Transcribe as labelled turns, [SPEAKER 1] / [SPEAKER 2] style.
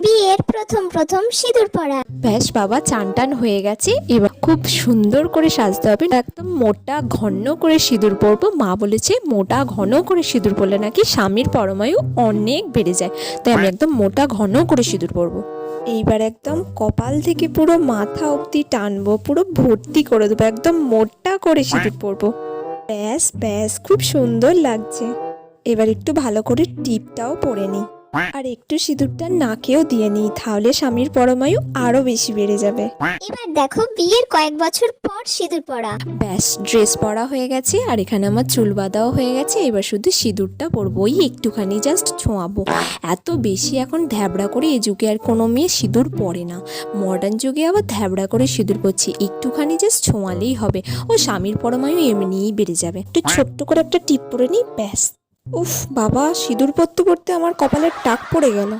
[SPEAKER 1] বিয়ের প্রথম প্রথম সিঁদুর পরা।
[SPEAKER 2] ব্যাস বাবা চান টান হয়ে গেছে। এবার খুব সুন্দর করে সাজতে হবে। একদম মোটা ঘন করে সিঁদুর পরবো। মা বলেছে, মোটা ঘন করে সিঁদুর পরলে নাকি স্বামীর পরমায়ু অনেক বেড়ে যায়। তাই আমি একদম মোটা ঘন করে সিঁদুর পরবো। এইবার একদম কপাল থেকে পুরো মাথা অবধি টানবো, পুরো ভর্তি করে দেবো, একদম মোটা করে সিঁদুর পরবো। ব্যাস ব্যাস, খুব সুন্দর লাগছে। এবার একটু ভালো করে টিপটাও পরে নিই। আর একটু সিঁদুরটা নাকেও দিয়ে নিই তাহলে স্বামীর পরমায়ু আরও বেশি বেড়ে যাবে।
[SPEAKER 1] এবার দেখো বিয়ের কয়েক বছর পর সিঁদুর পরা
[SPEAKER 2] ব্যাস ড্রেস পরা হয়ে গেছে আর এখানে আমার চুল বাঁধাও হয়ে গেছে এবার শুধু সিঁদুরটা পরবো ওই একটুখানি জাস্ট ছোঁয়াবো। এত বেশি এখন ধ্যাবড়া করে এই যুগে আর কোনো মেয়ে সিঁদুর পরে না। মডার্ন যুগে আবার ধ্যাবড়া করে সিঁদুর পরছে একটুখানি জাস্ট ছোঁয়ালেই হবে। ও স্বামীর পরমায়ু এমনিই বেড়ে যাবে। একটু ছোট্ট করে একটা টিপ পরে নিই ব্যাস। উফ বাবা সিঁদুর পরতে পড়তে আমার কপালের টাক পড়ে গেল।